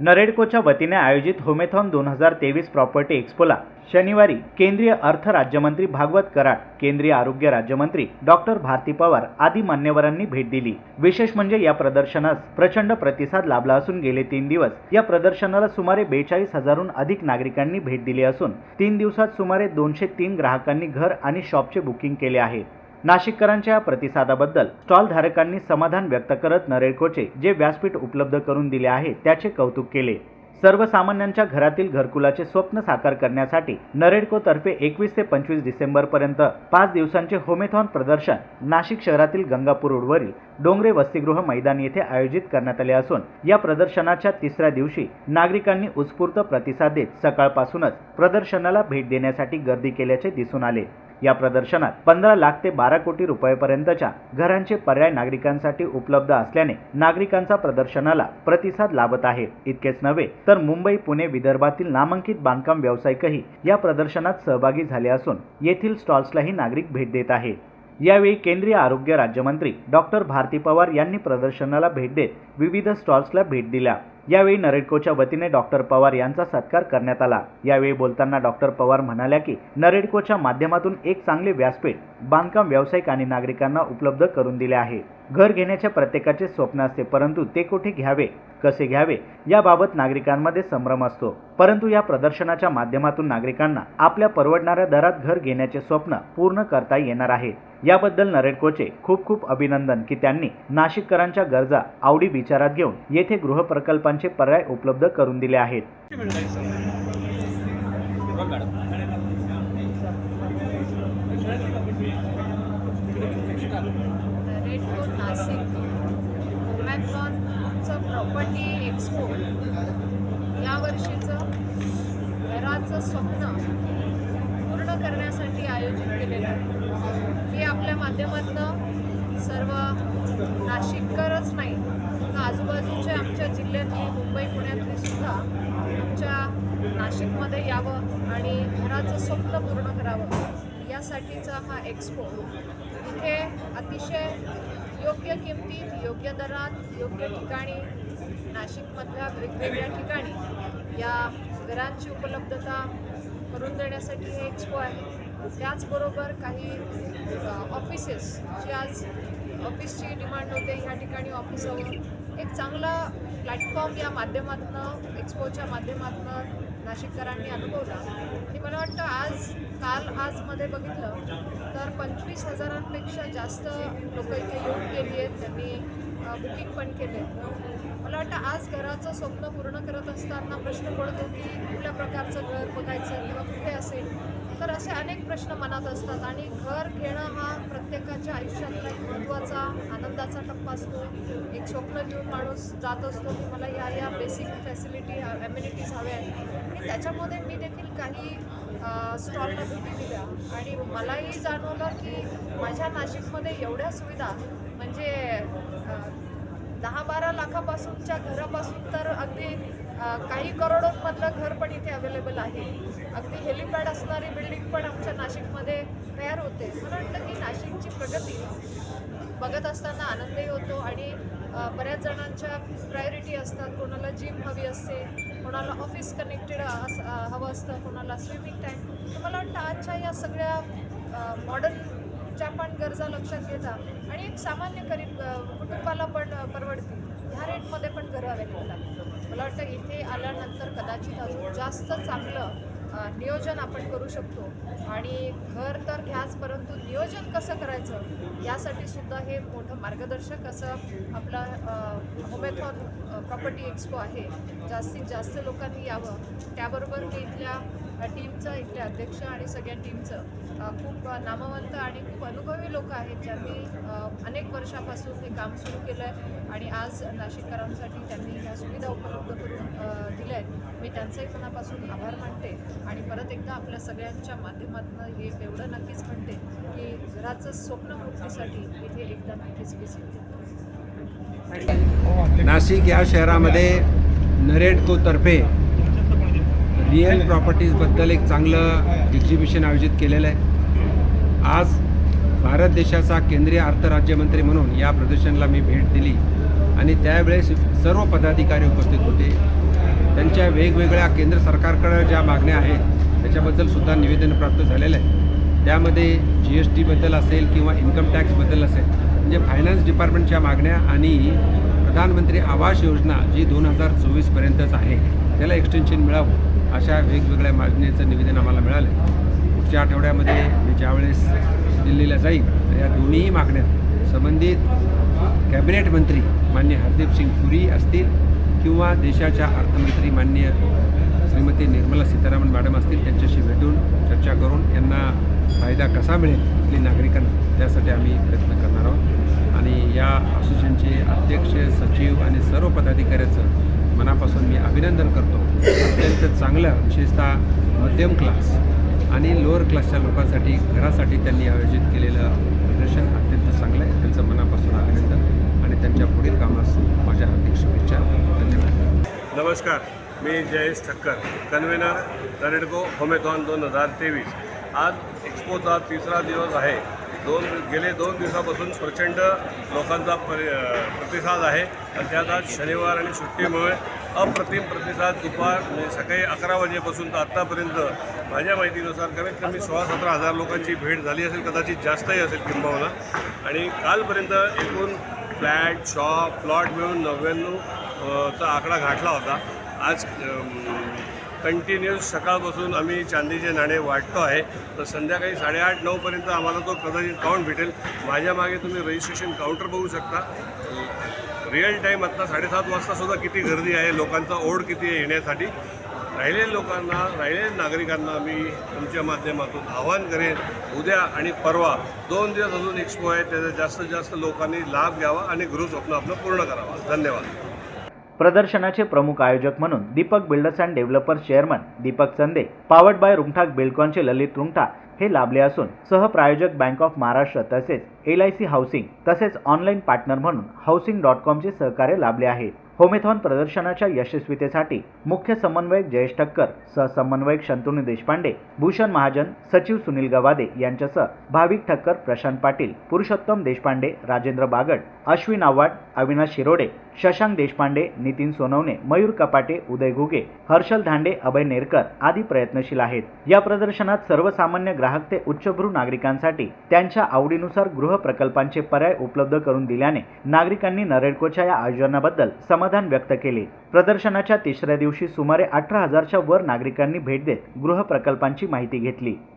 नरेडकोच्या वतीने आयोजित होमेथॉन दोन हजार तेवीस प्रॉपर्टी एक्स्पोला शनिवारी केंद्रीय अर्थ राज्यमंत्री भागवत कराड केंद्रीय आरोग्य राज्यमंत्री डॉक्टर भारती पवार आदी मान्यवरांनी भेट दिली. विशेष म्हणजे या प्रदर्शनास प्रचंड प्रतिसाद लाभला असून गेले तीन दिवस या प्रदर्शनाला सुमारे बेचाळीस हजारहून अधिक नागरिकांनी भेट दिली असून तीन दिवसात सुमारे दोनशे तीन ग्राहकांनी घर आणि शॉपचे बुकिंग केले आहे. नाशिककरांच्या या प्रतिसादाबद्दल स्टॉलधारकांनी समाधान व्यक्त करत नरेडकोचे जे व्यासपीठ उपलब्ध करून दिले आहे त्याचे कौतुक केले. सर्वसामान्यांच्या घरातील घरकुलाचे स्वप्न साकार करण्यासाठी नरेडकोतर्फे एकवीस ते पंचवीस डिसेंबरपर्यंत पाच दिवसांचे होमेथॉन प्रदर्शन नाशिक शहरातील गंगापूर रोडवरील डोंगरे वसतिगृह मैदान येथे आयोजित करण्यात आले असून या प्रदर्शनाच्या तिसऱ्या दिवशी नागरिकांनी उत्स्फूर्त प्रतिसाद देत सकाळपासूनच प्रदर्शनाला भेट देण्यासाठी गर्दी केल्याचे दिसून आले. या प्रदर्शनात पंधरा लाख ते बारा कोटी रुपयापर्यंतच्या घरांचे पर्याय नागरिकांसाठी उपलब्ध असल्याने नागरिकांचा प्रदर्शनाला प्रतिसाद लाभत आहे. इतकेच नव्हे तर मुंबई पुणे विदर्भातील नामांकित बांधकाम व्यावसायिकही या प्रदर्शनात सहभागी झाले असून येथील स्टॉल्सलाही नागरिक भेट देत आहे. यावेळी केंद्रीय आरोग्य राज्यमंत्री डॉक्टर भारती पवार यांनी प्रदर्शनाला भेट देत विविध स्टॉल्सला भेट दिल्या. यावेळी नरेडकोच्या वतीने डॉक्टर पवार यांचा सत्कार करण्यात आला. यावेळी बोलताना डॉक्टर पवार म्हणाल्या की नरेडकोच्या माध्यमातून एक चांगले व्यासपीठ बांधकाम व्यावसायिक आणि नागरिकांना उपलब्ध करून दिले आहे. घर घेण्याचे प्रत्येकाचे स्वप्न असते परंतु ते कुठे घ्यावे कसे घ्यावे याबाबत नागरिकांमध्ये संभ्रम असतो. परंतु या प्रदर्शनाच्या माध्यमातून नागरिकांना आपल्या परवडणाऱ्या दरात घर घेण्याचे स्वप्न पूर्ण करता येणार आहे. याबद्दल नरेडकोचे खूप खूप अभिनंदन की त्यांनी नाशिककरांच्या गरजा आवडी विचारात घेऊन येथे गृहप्रकल्पांचे पर्याय उपलब्ध करून दिले आहेत. असेल नाशिक प्रॉपर्टी एक्सपो या वर्षीचं घराचं स्वप्न पूर्ण करण्यासाठी आयोजित केलेलं आहे. हे आपल्या माध्यमातनं सर्व नाशिककरच नाही तर आजूबाजूच्या आमच्या जिल्ह्यातली मुंबई पुण्यातली सुद्धा आमच्या नाशिकमध्ये यावं आणि घराचं स्वप्न पूर्ण करावं यासाठीचा हा एक्सपो इथे अतिशय योग्य किमतीत योग्य दरात योग्य ठिकाणी नाशिकमधल्या वेगवेगळ्या ठिकाणी या घरांची उपलब्धता करून देण्यासाठी हे एक्सपो आहे. त्याचबरोबर काही ऑफिसेस जी आज ऑफिसची डिमांड होते ह्या ठिकाणी ऑफिस हवं. एक चांगला प्लॅटफॉर्म या माध्यमातनं एक्सपोच्या माध्यमातनं नाशिककरांनी अनुभवला. आणि मला वाटतं आज काल आजमध्ये बघितलं तर पंचवीस हजारांपेक्षा जास्त लोक इथे येऊन गेली आहेत. त्यांनी बुकिंग पण केले मला वाटतं आज घराचं स्वप्न पूर्ण करत असताना प्रश्न पडतो की कुठल्या प्रकारचं घर बघायचं किंवा कुठे असेल? तर असे अनेक प्रश्न मनात असतात आणि घर घेणं हा प्रत्येकाच्या आयुष्यातला एक महत्त्वाचा आनंदाचा टप्पा असतो. एक स्वप्न घेऊन माणूस जात असतो की मला या या बेसिक फॅसिलिटी ॲम्युनिटीज हव्या आहेत. आणि त्याच्यामध्ये मी देखील काही स्टॉलला भेटी दिल्या आणि मलाही जाणवलं की माझ्या नाशिकमध्ये एवढ्या सुविधा म्हणजे दहा बारा लाखापासूनच्या घरापासून तर अगदी काही करोडोंमधलं घर पण इथे अवेलेबल आहे. अगदी हेलिपॅड असणारी बिल्डिंग पण आमच्या नाशिकमध्ये तयार होते. मला वाटतं की नाशिकची प्रगती बघत असताना आनंदही होतो आणि बऱ्याच जणांच्या प्रायोरिटी असतात. कोणाला जिम हवी असते कोणाला ऑफिस कनेक्टेड अस हवं असतं कोणाला स्विमिंग टँक तर मला वाटतं आजच्या या सगळ्या मॉडर्नच्या पण गरजा लक्षात घेता आणि एक सामान्य गरीब कुटुंबाला पण परवडते ह्या रेटमध्ये पण घरं अवेलेबल आहेत मला वाटतं इथे आल्यानंतर कदाचित अजून जास्त चांगलं नियोजन आपण करू शकतो. आणि घर तर घ्याच परंतु नियोजन कसं करायचं यासाठी सुद्धा हे मोठं मार्गदर्शक असं आपलं होमेथॉन प्रॉपर्टी एक्सपो आहे. जास्तीत जास्त लोकांनी यावं. त्याबरोबर मी इथल्या टीमचं इथल्या अध्यक्ष आणि सगळ्या टीमचं खूप नामवंत आणि खूप अनुभवी लोक आहेत ज्यांनी अनेक वर्षापासून हे काम सुरू केलं आहे आणि आज नाशिककरांसाठी त्यांनी ह्या सुविधा उपलब्ध करून दिल्या आहेत मी त्यांचंही मनापासून आभार मानते आणि परत एकदा आपल्या सगळ्यांच्या माध्यमातून हे एवढं नक्कीच म्हणते की घराचं स्वप्नपूर्तीसाठी इथे एकदा नक्कीच विजिट नाशिक या शहरामध्ये नरेडकोतर्फे रिअल प्रॉपर्टीजबद्दल एक चांगलं एक्झिबिशन आयोजित केलेलं आहे. आज भारत देशाचा केंद्रीय अर्थ राज्यमंत्री म्हणून या प्रदर्शनाला मी भेट दिली. आणि त्यावेळेस सर्व पदाधिकारी उपस्थित होते. त्यांच्या वेगवेगळ्या केंद्र सरकारकडं ज्या मागण्या आहेत त्याच्याबद्दल सुद्धा निवेदन प्राप्त झालेलं आहे. त्यामध्ये जी एस टीबद्दल असेल किंवा इन्कम टॅक्सबद्दल असेल म्हणजे फायनान्स डिपार्टमेंटच्या मागण्या आणि प्रधानमंत्री आवास योजना जी दोन हजार चोवीसपर्यंतच आहे त्याला एक्सटेन्शन मिळावं अशा वेगवेगळ्या मागणीचं निवेदन आम्हाला मिळालं. आहे पुढच्या आठवड्यामध्ये मी ज्यावेळेस दिल्लीला जाईल तर या दोन्ही मागण्या संबंधित कॅबिनेट मंत्री मान्य हरदीप सिंग पुरी असतील किंवा देशाच्या अर्थमंत्री मान्य श्रीमती निर्मला सीतारामन मॅडम असतील त्यांच्याशी भेटून चर्चा करून यांना फायदा कसा मिळेल इथल्या नागरिकांना त्यासाठी आम्ही प्रयत्न करणार आहोत. आणि या असोसिएशनचे अध्यक्ष सचिव आणि सर्व पदाधिकाऱ्याचं मनापासून मी अभिनंदन करतो. अत्यंत चांगलं विशेषतः मध्यम क्लास. आणि लोअर क्लासच्या लोकांसाठी घरासाठी त्यांनी आयोजित केलेलं प्रदर्शन अत्यंत चांगलं आहे. त्यांचं मनापासून अभिनंदन आणि त्यांच्या पुढील कामास माझ्या हार्दिक शुभेच्छा. धन्यवाद. नमस्कार. मी Jayesh Thakkar convenor NAREDCO Homethon दोन हजार तेवीस. आज एक्सपोचा तिसरा दिवस आहे. दोन गेले दोन दिवसापासून प्रचंड लोकांचा परि प्रतिसाद आहे. आणि त्यात आज शनिवार आणि सुट्टीमुळे अप्रतिम प्रतिसाद दुपार म्हणजे सकाळी अकरा वाजेपासून तर आत्तापर्यंत माझ्या माहितीनुसार कमीत कमी सोळा सतरा हजार लोकांची भेट झाली असेल कदाचित जास्तही असेल किंबहुना. आणि कालपर्यंत एकूण फ्लॅट शॉप प्लॉट मिळून नव्याण्णव चा आकडा गाठला होता. आज कंटिन्युअस सकाळपासून आम्ही चांदीचे नाणे वाटतो आहे. तर संध्याकाळी साडेआठ नऊपर्यंत आम्हाला तो कदाचित काउंट भेटेल. माझ्या मागे तुम्ही रजिस्ट्रेशन काउंटर बघू शकता. रिअल टाईम आत्ता साडेसात वाजतासुद्धा किती गर्दी आहे लोकांचा ओढ किती आहे येण्यासाठी राहिलेल्या लोकांना राहिलेल्या नागरिकांना मी तुमच्या माध्यमातून आवाहन करेन उद्या आणि परवा दोन दिवस अजून एक्सपो आहे त्याचा जास्तीत जास्त लोकांनी लाभ घ्यावा आणि गृहस्वप्न आपलं पूर्ण करावा. धन्यवाद. प्रदर्शनाचे प्रमुख आयोजक म्हणून Deepak builders and developers chairman Deepak Chande powered by रुंगठाक बिल्डकॉनचे ललित रुंगठा हे लाभले असून सहप्रायोजक बँक ऑफ महाराष्ट्र तसेच एल आय सी हाऊसिंग तसेच ऑनलाईन पार्टनर म्हणून हाऊसिंग डॉट कॉमचे सहकार्य लाभले आहे. होमेथॉन प्रदर्शनाच्या यशस्वीतेसाठी मुख्य समन्वयक जयेश ठक्कर सहसमन्वयक शंतनू देशपांडे भूषण महाजन सचिव सुनील गवादे यांच्यासह भाविक ठक्कर प्रशांत पाटील पुरुषोत्तम देशपांडे राजेंद्र बागड अश्विन आव्हाड अविनाश शिरोडे शशांक देशपांडे नितीन सोनवणे मयूर कपाटे उदय घुगे हर्षल धांडे अभय नेरकर आदी प्रयत्नशील आहेत. या प्रदर्शनात सर्वसामान्य ग्राहक ते उच्चभ्रू नागरिकांसाठी त्यांच्या आवडीनुसार गृह प्रकल्पांचे पर्याय उपलब्ध करून दिल्याने नागरिकांनी नरेडकोच्या या आयोजनाबद्दल समाधान व्यक्त केले. प्रदर्शनाच्या तिसऱ्या दिवशी सुमारे अठरा हजारच्या वर नागरिकांनी भेट देत गृह प्रकल्पांची माहिती घेतली.